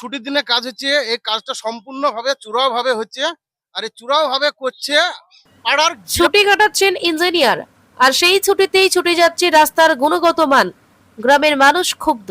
ছুটির দিনে কাজ হচ্ছে, এই কাজটা সম্পূর্ণভাবে চূড়াও ভাবে হচ্ছে, আর এই চূড়াও ভাবে করছে পাড়ার ছুটি কাটাচ্ছেন ইঞ্জিনিয়ার, আর সেই ছুটিতেই ছুটে যাচ্ছে রাস্তার গুণগত মান, গ্রামের মানুষ ক্ষুব্ধ।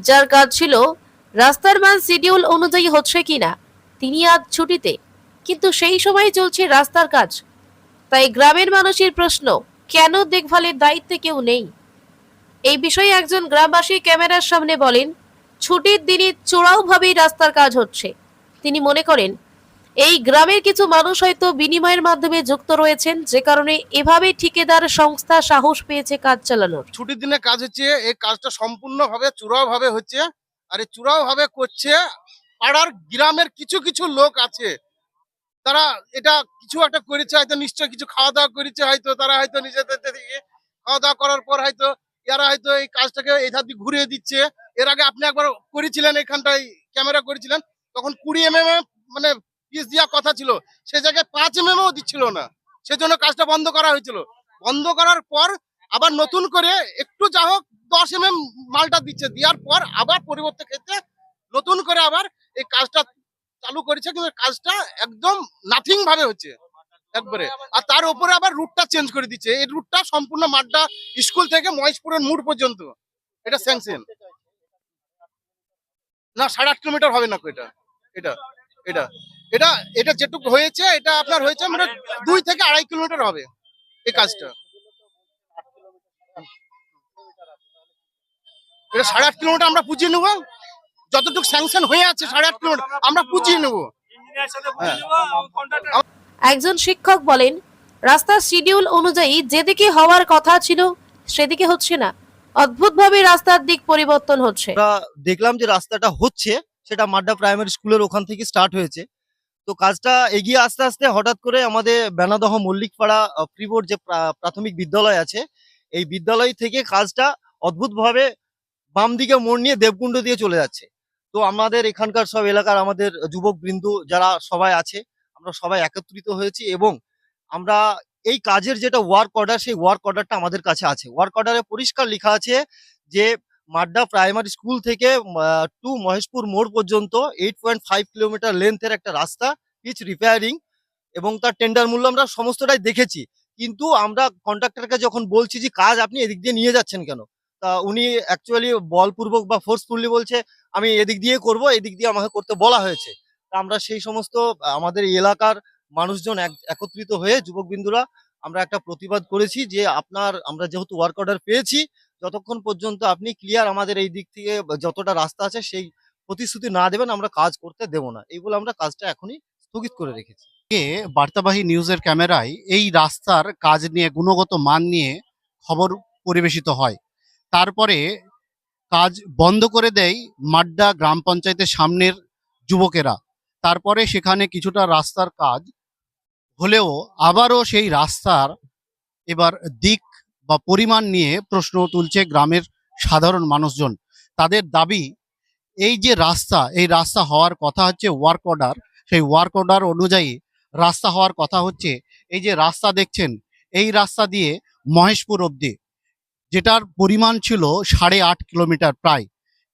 যার কাজ ছিল রাস্তার মান শিডিউল অনুযায়ী হচ্ছে কিনা, তিনি আজ ছুটিতে। কিন্তু সেই সময় চলছে রাস্তার কাজ। তাই গ্রামের মানুষের প্রশ্ন, কেন দেখভালের দায়িত্বে কেউ নেই? এই বিষয়ে একজন গ্রামবাসী ক্যামেরার সামনে বলেন, ছুটির দিনে চোরাওভাবেই রাস্তার কাজ হচ্ছে। তিনি মনে করেন এই গ্রামের কিছু মানুষ হয়তো বিনিময়ের মাধ্যমে যুক্ত রয়েছেন, যে কারণে এভাবে ঠিকাদার সংস্থা সাহস পেয়েছে কাজ চালানোর। ছুটির দিনে কাজ হচ্ছে, এই কাজটা সম্পূর্ণভাবে চূড়াও ভাবে হচ্ছে, আর এই চূড়াও ভাবে করছে পাড়ার গ্রামের কিছু কিছু লোক আছে। তারা এটা কিছু একটা করেছে, হয়তো নিশ্চয় কিছু খাওয়া দাওয়া করেছে, হয়তো তারা হয়তো নিজেদের থেকে খাওয়া দাওয়া করার পর হয়তো এরা হয়তো এই কাজটাকে এই ধার দিয়ে ঘুরিয়ে দিচ্ছে। এর আগে আপনি একবার করেছিলেন, এখানটায় ক্যামেরা করেছিলেন, তখন কুড়ি এম এম মানে পিস দেওয়ার কথা ছিল, সে জায়গায় পাঁচ এম এমও দিচ্ছিল না। সেজন্য কাজটা বন্ধ করা হয়েছিল। বন্ধ করার পর আবার নতুন করে একটু যা হোক দশ এম মালটা দিচ্ছে। দেওয়ার পর আবার পরিবর্তে ক্ষেত্রে নতুন করে আবার এই কাজটা চালু করেছে কিন্তু কাজটা একদম নাথিং ভাবে হচ্ছে একবারে। আর তার উপরে আবার রুটটা চেঞ্জ করে দিচ্ছে। এই রুটটা সম্পূর্ণ মাড্ডা স্কুল থেকে মহেশপুরের মোড় পর্যন্ত। এটা স্যাংশন না, সাড়ে আট কিলোমিটার হবে না এটা। এটা এটা। এটা এটা যেটুকু হয়েছে এটা আপনার হয়েছে মানে দুই থেকে আড়াই কিলোমিটার হবে এই কাজটা। এটা সাড়ে আট কিলোমিটার আমরা পুজিয়ে নেব। যতটুকু স্যাংশন হয়ে আছে সাড়ে আট কিলোমিটার আমরা পুজিয়ে নেব। একজন শিক্ষক বলেন রাস্তার শিডিউল অনুযায়ী যেদিকে হওয়ার কথা ছিল সেদিকে হচ্ছে না। অদ্ভুতভাবে রাস্তার দিক পরিবর্তন হচ্ছে। দেখলাম যে রাস্তাটা হচ্ছে সেটা মাড্ডা প্রাইমারি স্কুলের ওখান থেকে স্টার্ট হয়েছে। তো কাজটা এগিয়ে আস্তে আস্তে হঠাৎ করে আমাদের বেনাদহ মল্লিকপাড়া প্রিবোর্ড যে প্রাথমিক বিদ্যালয় আছে, এই বিদ্যালয় থেকে কাজটা অদ্ভুতভাবে বাম দিকে মোড় নিয়ে দেবকুণ্ড দিয়ে চলে যাচ্ছে। তো আমাদের এখানকার সব এলাকার আমাদের যুবক বৃন্দু যারা সবাই আছে, আমরা সবাই একত্রিত হয়েছি এবং আমরা এই কাজের যেটা ওয়ার্ক অর্ডার সেই ওয়ার্ক অর্ডারটা আমাদের কাছে আছে। ওয়ার্ক অর্ডারে পরিষ্কার লেখা আছে যে মাড্ডা প্রাইমারি স্কুল থেকে টু মহেশপুর মোড় পর্যন্ত এইট পয়েন্ট ফাইভ কিলোমিটার লেন্থের একটা রাস্তা পিচ রিপেয়ারিং এবং তার টেন্ডার মূল্য আমরা সমস্তটাই দেখেছি। কিন্তু আমরা কন্ট্রাক্টরকে যখন বলছি যে, কাজ আপনি এদিক দিয়ে নিয়ে যাচ্ছেন কেন? তা উনি অ্যাকচুয়ালি বলপূর্বক বা ফোর্সফুলি বলছে, আমি এদিক দিয়ে করব, এদিক দিয়ে আমাকে করতে বলা হয়েছে। তা আমরা সেই সমস্ত, আমাদের এলাকার মানুষজন এক- একত্রিত হয়ে যুবকবিন্দুরা আমরা একটা প্রতিবাদ করেছি যে, আপনার, আমরা যেহেতু ওয়ার্ক অর্ডার পেয়েছি যতক্ষণ পর্যন্ত আপনি ক্লিয়ার আমাদের এই দিক থেকে যতটা রাস্তা আছে, সেই প্রতিশ্রুতি না দেবেন, আমরা কাজ করতে দেব না। এই বলে আমরা কাজটা এখনই স্থগিত করে রেখেছি। বার্তাবাহী নিউজের ক্যামেরায় এই রাস্তার কাজ নিয়ে, গুণগত মান নিয়ে খবর পরিবেশিত হয়। তারপরে কাজ বন্ধ করে দেয় মাড্ডা গ্রাম পঞ্চায়েতের সামনের যুবকেরা। তারপরে সেখানে কিছুটা রাস্তার কাজ হলেও আবারও সেই রাস্তার এবার দিক বা পরিমাণ নিয়ে প্রশ্ন তুলছে গ্রামের সাধারণ মানুষজন। তাদের দাবি, এই যে রাস্তা, এই রাস্তা হওয়ার কথা হচ্ছে ওয়ার্ক অর্ডার। সেই ওয়ার্ক অর্ডার অনুযায়ী রাস্তা হওয়ার কথা হচ্ছে, এই যে রাস্তা দেখছেন, এই রাস্তা দিয়ে মহেশপুর অবধি, যেটার পরিমাণ ছিল সাড়ে আট কিলোমিটার প্রায়।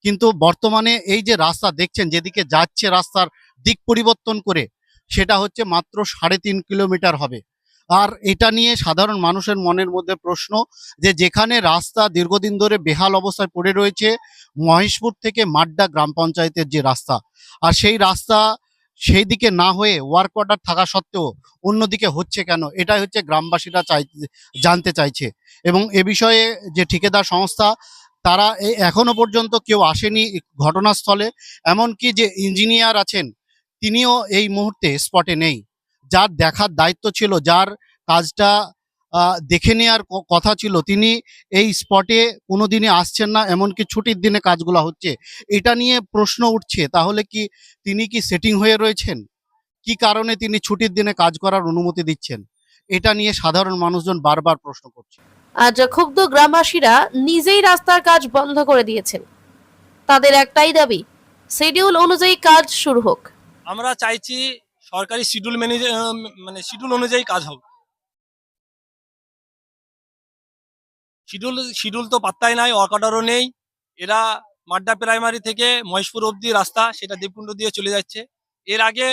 কিন্তু বর্তমানে এই যে রাস্তা দেখছেন, যেদিকে যাচ্ছে রাস্তার দিক পরিবর্তন করে, সেটা হচ্ছে মাত্র সাড়ে তিন কিলোমিটার হবে। আর এটা নিয়ে সাধারণ মানুষের মনের মধ্যে প্রশ্ন যে যেখানে রাস্তা দীর্ঘদিন ধরে বেহাল অবস্থায় পড়ে রয়েছে, মহেশপুর থেকে মাড্ডা গ্রাম পঞ্চায়েতের যে রাস্তা, আর সেই রাস্তা সেই দিকে না হয়ে ওয়ার্ক অর্ডার থাকা সত্ত্বেও অন্যদিকে হচ্ছে কেন? এটাই হচ্ছে গ্রামবাসীরা চাই, জানতে চাইছে। এবং এ বিষয়ে যে ঠিকাদার সংস্থা, তারা এখনও পর্যন্ত কেউ আসেনি ঘটনাস্থলে, এমনকি যে ইঞ্জিনিয়ার আছেন, তিনিও এই মুহূর্তে স্পটে নেই। যার দেখার দায়িত্ব ছিল যার কাজটা দেখে নেওয়ার ক- কথা ছিল তিনি এই স্পটে কোনোদিনই আসছেন না এমনকি ছুটির দিনে কাজগুলো হচ্ছে। এটা নিয়ে প্রশ্ন উঠছে তাহলে কি তিনি কি সেটিং হয়ে রয়েছেন? কি কারণে তিনি ছুটির দিনে কাজ করার অনুমতি দিচ্ছেন? এটা নিয়ে সাধারণ মানুষজন বারবার প্রশ্ন করছে। আজ ক্ষুব্ধ গ্রামবাসীরা নিজেই রাস্তার কাজ বন্ধ করে দিয়েছেন। তাদের একটাই দাবি শিডিউল অনুযায়ী কাজ শুরু হোক। আমরা চাইছি সরকারি শিডিউল মেনে মানে শিডিউল অনুযায়ী কাজ হোক শিডিউল শিডিউল তো পাত্তাই নাই অর্কাডারও নেই। এরা মাড্ডা প্রাইমারি থেকে মহেশপুর অবধি রাস্তা, সেটা দেবকুণ্ড দিয়ে চলে যাচ্ছে। এর আগে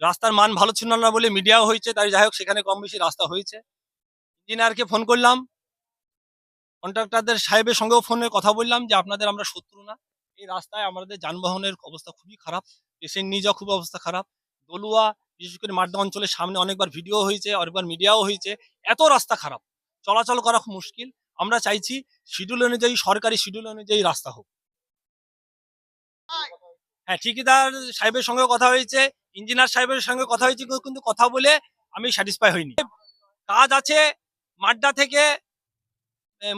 রাস্তার মান ভালো ছিল না বলে মিডিয়াও হয়েছে, তাই যাই হোক, সেখানে কম বেশি রাস্তা হয়েছে। ইঞ্জিনিয়ারকে ফোন করলাম। কন্ট্রাক্টরদের সাহেবের সঙ্গেও ফোনে কথা বললাম যে, আপনাদের আমরা শত্রু না। এই রাস্তায় আমাদের যানবাহনের অবস্থা খুবই খারাপ। পেশেন্ট নিজেও খুব অবস্থা খারাপ। দলুয়া বিশেষ করে মাড্ডা অঞ্চলের সামনে অনেকবার ভিডিও হয়েছে, অনেকবার মিডিয়াও হয়েছে। এত রাস্তা খারাপ। চলাচল করা খুব মুশকিল। আমরা চাইছি শিডিউল অনুযায়ী, সরকারি শিডিউল অনুযায়ী রাস্তা হোক। হ্যাঁ ঠিকাদার সাহেবের সঙ্গে কথা হয়েছে ইঞ্জিনিয়ার সাহেবের সঙ্গে কথা হয়েছে, কিন্তু কথা বলে আমি স্যাটিসফাই হইনি। কাজ আছে মাড্ডা থেকে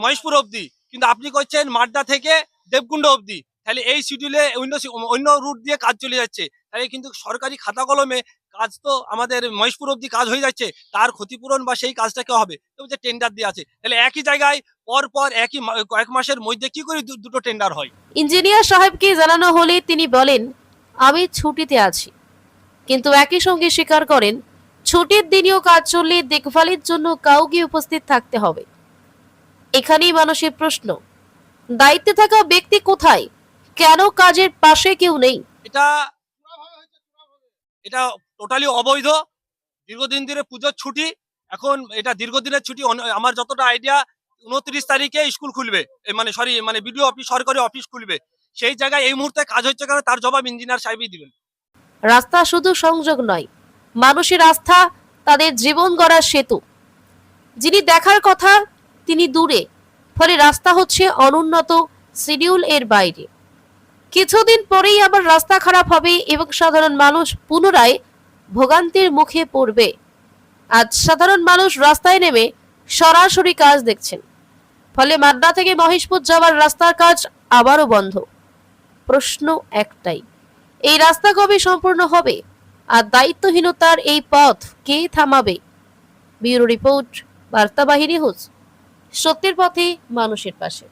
মহেশপুর অবধি। কিন্তু আপনি করছেন মাড্ডা থেকে দেবকুণ্ড অবধি। তাহলে এই শিডিউলে অন্য অন্য রুট দিয়ে কাজ চলে যাচ্ছে। তাহলে কিন্তু সরকারি খাতা কলমে কাজ তো আমাদের মহেশপুর অবধি কাজ হয়ে যাচ্ছে তার ক্ষতিপূরণ বা সেই কাজটা কে হবে? তো যে টেন্ডার দিয়ে আছে তাহলে একই জায়গায় পর পর একই কয়েক মাসের মধ্যে কি করে দুটো টেন্ডার হয়? ইঞ্জিনিয়ার সাহেবকে জানানো হলে তিনি বলেন আমি ছুটিতে আছি কিন্তু একই সঙ্গে স্বীকার করেন ছুটির দিনেও কাজ চললে দেখভালের জন্য কাউকে উপস্থিত থাকতে হবে। এখানেই মানুষের প্রশ্ন দায়িত্বে থাকা ব্যক্তি কোথায়? কেন কাজের পাশে কেউ নেই? এটা এটা টোটালি অবৈধ। দীর্ঘদিন ধরে পুজোর ছুটি, এখন এটা দীর্ঘদিনের ছুটি আমার যতটা আইডিয়া উনত্রিশ তারিখে স্কুল খুলবে। মানে সরি মানে বিডিও অফিস সরকারি অফিস খুলবে। সেই জায়গায় এই মুহূর্তে কাজ হচ্ছে কেন? তার জবাব ইঞ্জিনিয়ার সাহেবই দিবেন। রাস্তা শুধু সংযোগ নয়, মানুষের আস্থা, তাদের জীবন গড়ার সেতু। যিনি দেখার কথা, তিনি দূরে। ফলে রাস্তা হচ্ছে অনুন্নত শিডিউল এর বাইরে। কিছুদিন পরেই আবার রাস্তা খারাপ হবে এবং সাধারণ মানুষ পুনরায় ভোগান্তির মুখে পড়বে। আজ সাধারণ মানুষ রাস্তায় নেমে সরাসরি কাজ দেখছেন। ফলে মাড্ডা থেকে মহেশপুর যাওয়ার রাস্তার কাজ আবারও বন্ধ। প্রশ্ন একটাই, এই রাস্তা কবে সম্পূর্ণ হবে? আর দায়িত্বহীনতার এই পথ কে থামাবে? ব্যুরো রিপোর্ট বার্তাবাহিনী হুজ সত্যের পথে মানুষের পাশে।